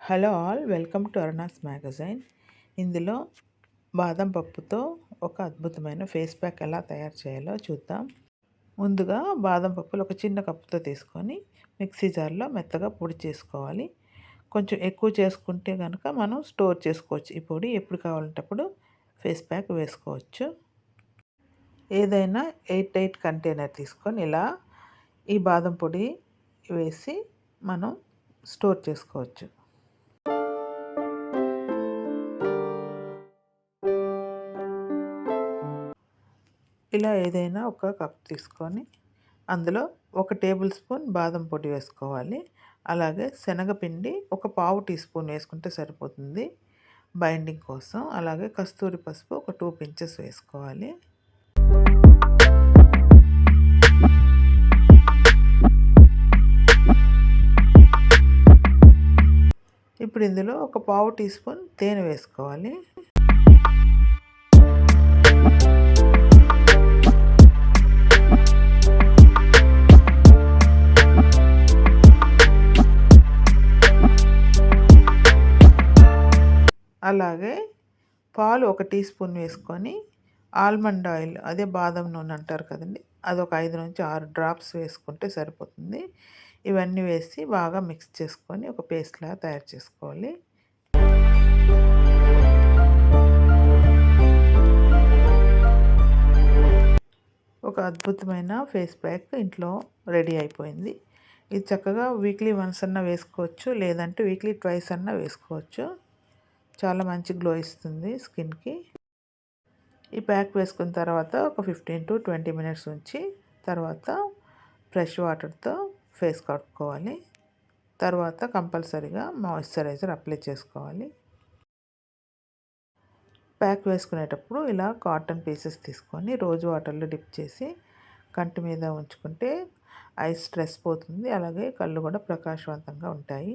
Hello all welcome to Aruna's magazine. ఇందులో బాదం పప్పుతో ఒక అద్భుతమైన ఫేస్ ప్యాక్ ఎలా తయారు చేయాలో చూద్దాం. ముందుగా బాదం పప్పులు ఒక చిన్న కప్పుతో తీసుకొని మిక్సీ జార్లో మెత్తగా పొడి చేసుకోవాలి. కొంచెం ఎక్కువ చేసుకుంటే కనుక మనం స్టోర్ చేసుకోవచ్చు. ఈ పొడి ఎప్పుడు కావాలంటప్పుడు ఫేస్ ప్యాక్ వేసుకోవచ్చు. ఏదైనా ఎయిట్ ఎయిట్ కంటైనర్ తీసుకొని ఇలా ఈ బాదం పొడి వేసి మనం స్టోర్ చేసుకోవచ్చు. ఇలా ఏదైనా ఒక కప్ తీసుకొని అందులో ఒక టేబుల్ స్పూన్ బాదం పొడి వేసుకోవాలి. అలాగే శనగపిండి ఒక పావు టీ స్పూన్ వేసుకుంటే సరిపోతుంది. బైండింగ్ కోసం అలాగే కస్తూరి పసుపు ఒక టూ పించెస్ వేసుకోవాలి. ఇప్పుడు ఇందులో ఒక పావు టీ స్పూన్ తేనె వేసుకోవాలి. అలాగే పాలు ఒక టీ స్పూన్ వేసుకొని ఆల్మండ్ ఆయిల్ అదే బాదం నూనె అంటారు కదండి అది ఒక ఐదు నుంచి ఆరు డ్రాప్స్ వేసుకుంటే సరిపోతుంది. ఇవన్నీ వేసి బాగా మిక్స్ చేసుకొని ఒక పేస్ట్లా తయారు చేసుకోవాలి. ఒక అద్భుతమైన ఫేస్ ప్యాక్ ఇంట్లో రెడీ అయిపోయింది. ఇది చక్కగా వీక్లీ వన్స్ అన్న వేసుకోవచ్చు లేదంటే వీక్లీ ట్వైస్ అన్న వేసుకోవచ్చు. చాలా మంచి గ్లో ఇస్తుంది స్కిన్కి. ఈ ప్యాక్ వేసుకున్న తర్వాత ఒక ఫిఫ్టీన్ టు ట్వంటీ మినిట్స్ ఉంచి తర్వాత ఫ్రెష్ వాటర్తో ఫేస్ కట్టుకోవాలి తర్వాత కంపల్సరీగా మాయిశ్చరైజర్ అప్లై చేసుకోవాలి. ప్యాక్ వేసుకునేటప్పుడు ఇలా కాటన్ పీసెస్ తీసుకొని రోజు వాటర్లో డిప్ చేసి కంటి మీద ఉంచుకుంటే ఐస్ స్ట్రెస్ పోతుంది. అలాగే కళ్ళు కూడా ప్రకాశవంతంగా ఉంటాయి.